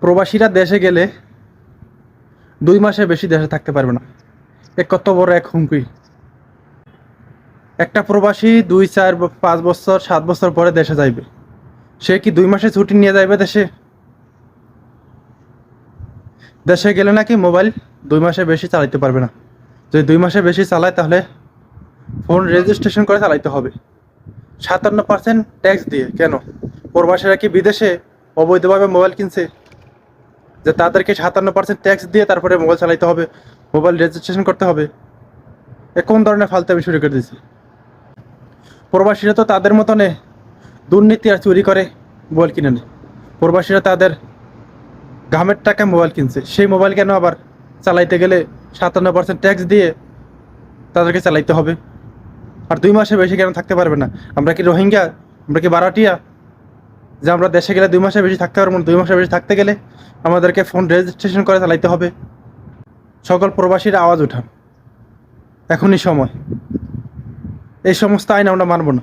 প্রবাসীরা দেশে গেলে দুই মাসে বেশি দেশে থাকতে পারবে না। এ কত বড় এক হুমকি। একটা প্রবাসী দুই, চার, পাঁচ বছর, সাত বছর পরে দেশে যাইবে। সে কি দুই মাসে ছুটি নিয়ে যাইবে দেশে? দেশে গেলে নাকি মোবাইল দুই মাসে বেশি চালাইতে পারবে না। যদি দুই মাসে বেশি চালায় তাহলে ফোন রেজিস্ট্রেশন করে চালাইতে হবে। সাতান্ন পার্সেন্ট ট্যাক্স দিয়ে। কেন? প্রবাসীরা কি বিদেশে অবৈধভাবে মোবাইল কিনছে? যে তাদেরকে সাতান্ন পার্সেন্ট ট্যাক্স দিয়ে তারপরে মোবাইল চালাইতে হবে, মোবাইল রেজিস্ট্রেশন করতে হবে। এ কোন ধরনের ফালতামি শুরু করে দিয়েছে? প্রবাসীরা তো তাদের মতনে দুর্নীতি আর চুরি করে মোবাইল কিনে নেয়। প্রবাসীরা তাদের ঘামের টাকা মোবাইল কিনছে। সেই মোবাইল কেন আবার চালাইতে গেলে সাতান্ন পার্সেন্ট ট্যাক্স দিয়ে তাদেরকে চালাইতে হবে? আর দুই মাসে বেশি কেন থাকতে পারবে না? আমরা কি রোহিঙ্গা? আমরা কি বারাটিয়া? যে আমরা দেশে গেলে দুই মাসের বেশি থাকতে পারব না, দুই মাসের বেশি থাকতে গেলে আমাদেরকে ফোন রেজিস্ট্রেশন করে চালাইতে হবে। সকল প্রবাসীর আওয়াজ উঠান এখনই সময়। এই সমস্ত আইন আমরা মানব না।